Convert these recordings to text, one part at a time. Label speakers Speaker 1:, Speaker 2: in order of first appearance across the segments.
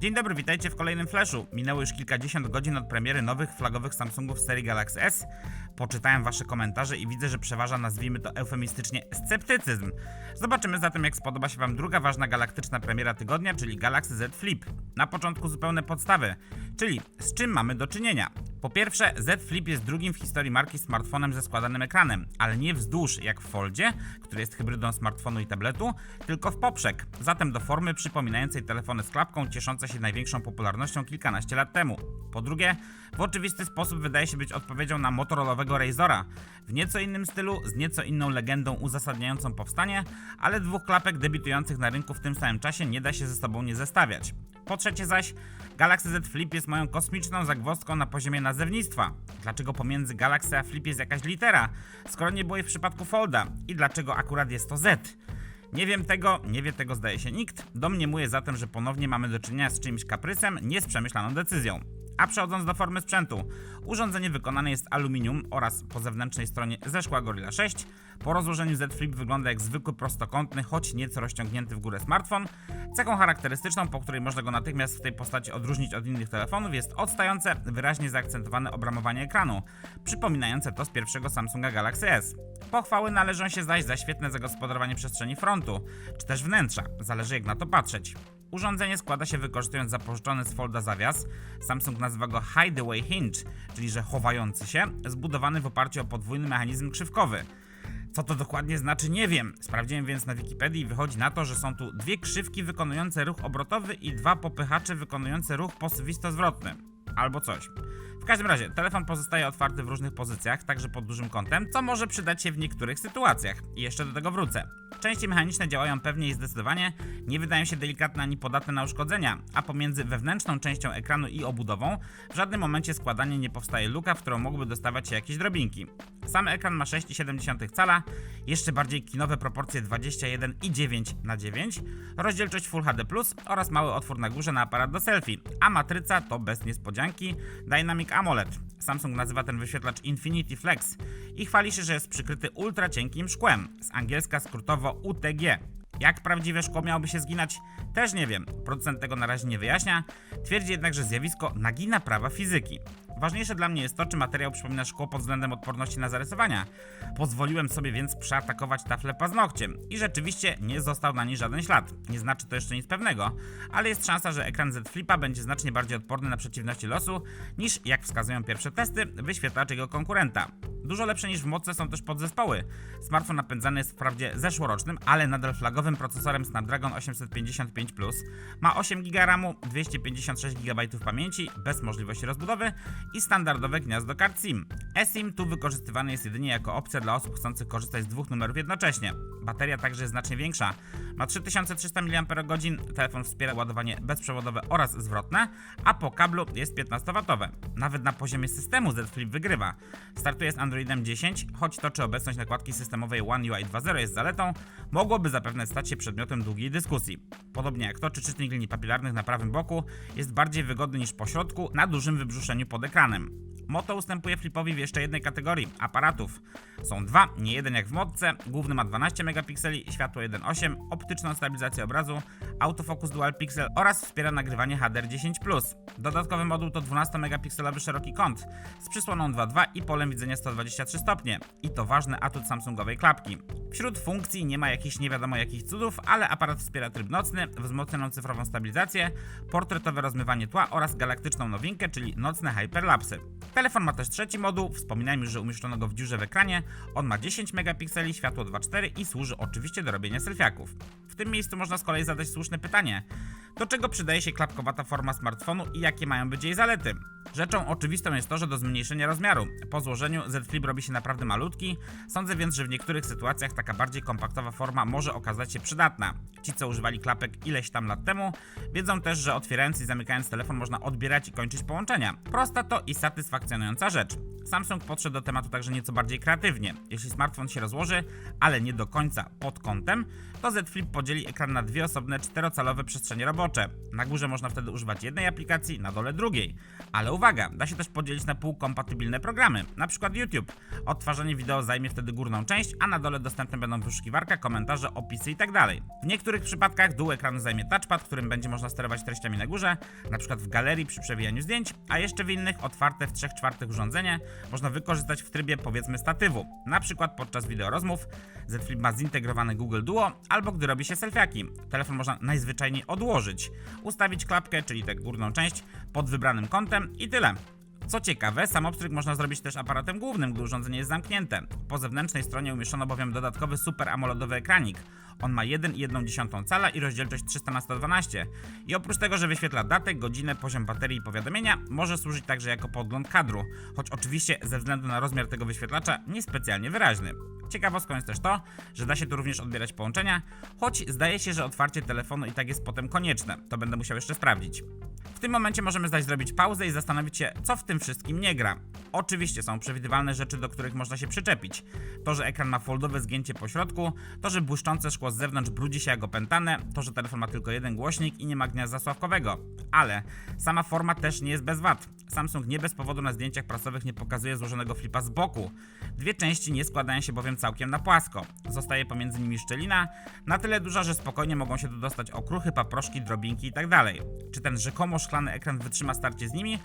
Speaker 1: Dzień dobry, witajcie w kolejnym flashu. Minęło już kilkadziesiąt godzin od premiery nowych flagowych Samsungów serii Galaxy S. Poczytałem wasze komentarze i widzę, że przeważa, nazwijmy to eufemistycznie, sceptycyzm. Zobaczymy zatem, jak spodoba się wam druga ważna galaktyczna premiera tygodnia, czyli Galaxy Z Flip. Na początku zupełne podstawy, czyli z czym mamy do czynienia. Po pierwsze, Z Flip jest drugim w historii marki smartfonem ze składanym ekranem, ale nie wzdłuż jak w Foldzie, który jest hybrydą smartfonu i tabletu, tylko w poprzek, zatem do formy przypominającej telefony z klapką cieszące się największą popularnością kilkanaście lat temu. Po drugie, w oczywisty sposób wydaje się być odpowiedzią na motorolowego Razora, w nieco innym stylu, z nieco inną legendą uzasadniającą powstanie, ale dwóch klapek debiutujących na rynku w tym samym czasie nie da się ze sobą nie zestawiać. Po trzecie zaś, Galaxy Z Flip jest moją kosmiczną zagwozdką na poziomie nazewnictwa. Dlaczego pomiędzy Galaxy a Flip jest jakaś litera, skoro nie było jej w przypadku Folda? I dlaczego akurat jest to Z? Nie wiem tego, nie wie tego zdaje się nikt. Domniemuję zatem, że ponownie mamy do czynienia z czymś kaprysem, nie z przemyślaną decyzją. A przechodząc do formy sprzętu, urządzenie wykonane jest z aluminium oraz po zewnętrznej stronie ze szkła Gorilla 6. Po rozłożeniu Z Flip wygląda jak zwykły prostokątny, choć nieco rozciągnięty w górę smartfon. Cechą charakterystyczną, po której można go natychmiast w tej postaci odróżnić od innych telefonów, jest odstające, wyraźnie zaakcentowane obramowanie ekranu, przypominające to z pierwszego Samsunga Galaxy S. Pochwały należą się zaś za świetne zagospodarowanie przestrzeni frontu, czy też wnętrza, zależy jak na to patrzeć. Urządzenie składa się wykorzystując zapożyczony z Folda zawias, Samsung nazywa go Hideaway Hinge, czyli że chowający się, zbudowany w oparciu o podwójny mechanizm krzywkowy. Co to dokładnie znaczy, nie wiem. Sprawdziłem więc na Wikipedii i wychodzi na to, że są tu dwie krzywki wykonujące ruch obrotowy i dwa popychacze wykonujące ruch posuwisto-zwrotny. Albo coś. W każdym razie, telefon pozostaje otwarty w różnych pozycjach, także pod dużym kątem, co może przydać się w niektórych sytuacjach. I jeszcze do tego wrócę. Części mechaniczne działają pewnie i zdecydowanie, nie wydają się delikatne ani podatne na uszkodzenia, a pomiędzy wewnętrzną częścią ekranu i obudową w żadnym momencie składanie nie powstaje luka, w którą mogłyby dostawać się jakieś drobinki. Sam ekran ma 6,7 cala, jeszcze bardziej kinowe proporcje 21,9 na 9, rozdzielczość Full HD+, oraz mały otwór na górze na aparat do selfie, a matryca to bez niespodzianki Dynamic AMOLED. Samsung nazywa ten wyświetlacz Infinity Flex i chwali się, że jest przykryty ultra cienkim szkłem, z angielska skrótowo UTG. Jak prawdziwe szkło miałoby się zginać? Też nie wiem. Producent tego na razie nie wyjaśnia. Twierdzi jednak, że zjawisko nagina prawa fizyki. Ważniejsze dla mnie jest to, czy materiał przypomina szkło pod względem odporności na zarysowania. Pozwoliłem sobie więc przeatakować taflę paznokciem i rzeczywiście nie został na niej żaden ślad. Nie znaczy to jeszcze nic pewnego, ale jest szansa, że ekran Z Flipa będzie znacznie bardziej odporny na przeciwności losu niż, jak wskazują pierwsze testy, wyświetlacz jego konkurenta. Dużo lepsze niż w mocy są też podzespoły. Smartfon napędzany jest wprawdzie zeszłorocznym, ale nadal flagowym procesorem Snapdragon 855 ma 8 GB RAMu, 256 GB pamięci bez możliwości rozbudowy i standardowe gniazdo kart SIM. eSIM tu wykorzystywany jest jedynie jako opcja dla osób chcących korzystać z dwóch numerów jednocześnie. Bateria także jest znacznie większa. Ma 3300 mAh, telefon wspiera ładowanie bezprzewodowe oraz zwrotne, a po kablu jest 15W. Nawet na poziomie systemu Z Flip wygrywa. Startuje z Androidem 10, choć to czy obecność nakładki systemowej One UI 2.0 jest zaletą, mogłoby zapewne stać się przedmiotem długiej dyskusji. Podobnie jak to, czy czytnik linii papilarnych na prawym boku jest bardziej wygodny niż po środku na dużym wybrzuszeniu pod ekranem. Moto ustępuje Flipowi w jeszcze jednej kategorii aparatów. Są dwa, nie jeden jak w modce. Główny ma 12 megapikseli, światło 1.8, optyczną stabilizację obrazu, autofocus dual pixel oraz wspiera nagrywanie HDR10+. Dodatkowy moduł to 12 megapikselowy szeroki kąt z przysłoną 2.2 i polem widzenia 123 stopnie. I to ważny atut Samsungowej klapki. Wśród funkcji nie ma jakichś nie wiadomo jakich cudów, ale aparat wspiera tryb nocny, wzmocnioną cyfrową stabilizację, portretowe rozmywanie tła oraz galaktyczną nowinkę, czyli nocne hyperlapsy. Telefon ma też trzeci moduł, wspominałem już, że umieszczono go w dziurze w ekranie. On ma 10 megapikseli, światło 2.4 i służy oczywiście do robienia selfiaków. W tym miejscu można z kolei zadać słuszne pytanie. Do czego przydaje się klapkowata forma smartfonu i jakie mają być jej zalety? Rzeczą oczywistą jest to, że do zmniejszenia rozmiaru. Po złożeniu Z Flip robi się naprawdę malutki, sądzę więc, że w niektórych sytuacjach taka bardziej kompaktowa forma może okazać się przydatna. Ci, co używali klapek ileś tam lat temu, wiedzą też, że otwierając i zamykając telefon można odbierać i kończyć połączenia. Prosta to i satysfakcjonująca rzecz. Samsung podszedł do tematu także nieco bardziej kreatywnie. Jeśli smartfon się rozłoży, ale nie do końca pod kątem, to Z Flip podzieli ekran na dwie osobne czterocalowe przestrzenie robocze. Na górze można wtedy używać jednej aplikacji, na dole drugiej. Ale uwaga, da się też podzielić na pół kompatybilne programy, na przykład YouTube. Odtwarzanie wideo zajmie wtedy górną część, a na dole dostępne będą wyszukiwarka, komentarze, opisy itd. W niektórych przypadkach dół ekranu zajmie touchpad, którym będzie można sterować treściami na górze, na przykład w galerii przy przewijaniu zdjęć, a jeszcze w innych otwarte w 3 czwartych urządzenie można wykorzystać w trybie powiedzmy statywu, na przykład podczas wideorozmów, Z Flip ma zintegrowany Google Duo, albo gdy robi się selfiaki. Telefon można najzwyczajniej odłożyć, ustawić klapkę, czyli tę górną część, pod wybranym kątem i tyle. Co ciekawe, sam obstryk można zrobić też aparatem głównym, gdy urządzenie jest zamknięte. Po zewnętrznej stronie umieszczono bowiem dodatkowy super AMOLEDowy ekranik. On ma 1,1 cala i rozdzielczość 300 na 112 I oprócz tego, że wyświetla datę, godzinę, poziom baterii i powiadomienia, może służyć także jako podgląd kadru, choć oczywiście ze względu na rozmiar tego wyświetlacza niespecjalnie wyraźny. Ciekawostką jest też to, że da się tu również odbierać połączenia, choć zdaje się, że otwarcie telefonu i tak jest potem konieczne. To będę musiał jeszcze sprawdzić. W tym momencie możemy zaś zrobić pauzę i zastanowić się, co w tym wszystkim nie gra. Oczywiście są przewidywalne rzeczy, do których można się przyczepić. To, że ekran ma foldowe zgięcie po środku, to, że błyszczące szkło z zewnątrz brudzi się jak opętane, to, że telefon ma tylko jeden głośnik i nie ma gniazda sławkowego. Ale sama forma też nie jest bez wad. Samsung nie bez powodu na zdjęciach prasowych nie pokazuje złożonego flipa z boku. Dwie części nie składają się bowiem całkiem na płasko. Zostaje pomiędzy nimi szczelina, na tyle duża, że spokojnie mogą się tu dostać okruchy, paproszki, drobinki itd. Czy ten rzekomo szklany ekran wytrzyma starcie z nimi?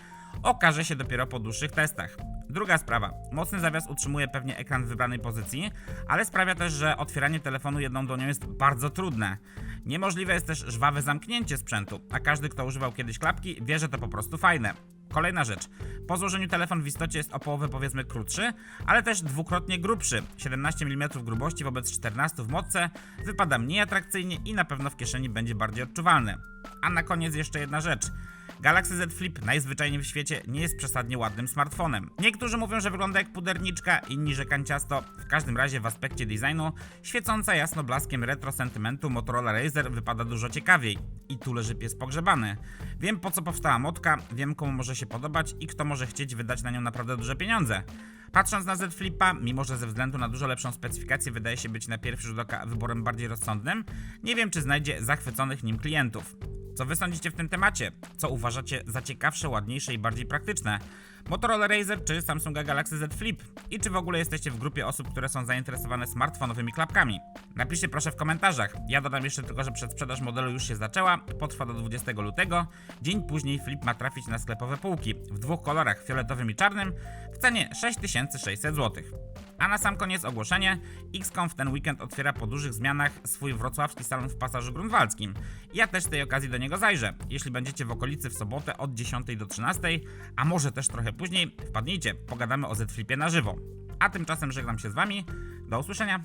Speaker 1: Okaże się dopiero po dłuższych testach. Druga sprawa. Mocny zawias utrzymuje pewnie ekran w wybranej pozycji, ale sprawia też, że otwieranie telefonu jedną dłonią jest bardzo trudne. Niemożliwe jest też żwawe zamknięcie sprzętu, a każdy, kto używał kiedyś klapki, wie, że to po prostu fajne. Kolejna rzecz. Po złożeniu telefon w istocie jest o połowę powiedzmy krótszy, ale też dwukrotnie grubszy. 17 mm grubości wobec 14 w mocce wypada mniej atrakcyjnie i na pewno w kieszeni będzie bardziej odczuwalny. A na koniec jeszcze jedna rzecz. Galaxy Z Flip najzwyczajniej w świecie nie jest przesadnie ładnym smartfonem. Niektórzy mówią, że wygląda jak puderniczka, inni że kanciasto. W każdym razie w aspekcie designu świecąca jasno blaskiem retro sentymentu Motorola Razer wypada dużo ciekawiej. I tu leży pies pogrzebany. Wiem po co powstała motka, wiem komu może się podobać i kto może chcieć wydać na nią naprawdę duże pieniądze. Patrząc na Z Flipa, mimo że ze względu na dużo lepszą specyfikację wydaje się być na pierwszy rzut oka wyborem bardziej rozsądnym, nie wiem czy znajdzie zachwyconych nim klientów. Co wy sądzicie w tym temacie? Co uważacie za ciekawsze, ładniejsze i bardziej praktyczne? Motorola Razer czy Samsunga Galaxy Z Flip? I czy w ogóle jesteście w grupie osób, które są zainteresowane smartfonowymi klapkami? Napiszcie proszę w komentarzach. Ja dodam jeszcze tylko, że przedsprzedaż modelu już się zaczęła, potrwa do 20 lutego. Dzień później Flip ma trafić na sklepowe półki w dwóch kolorach, fioletowym i czarnym, w cenie 6600 zł. A na sam koniec ogłoszenie. XCOM w ten weekend otwiera po dużych zmianach swój wrocławski salon w pasażu grunwaldzkim. Ja też z tej okazji do niego zajrzę. Jeśli będziecie w okolicy w sobotę od 10 do 13, a może też trochę później, wpadnijcie, pogadamy o Z Flipie na żywo. A tymczasem żegnam się z wami. Do usłyszenia.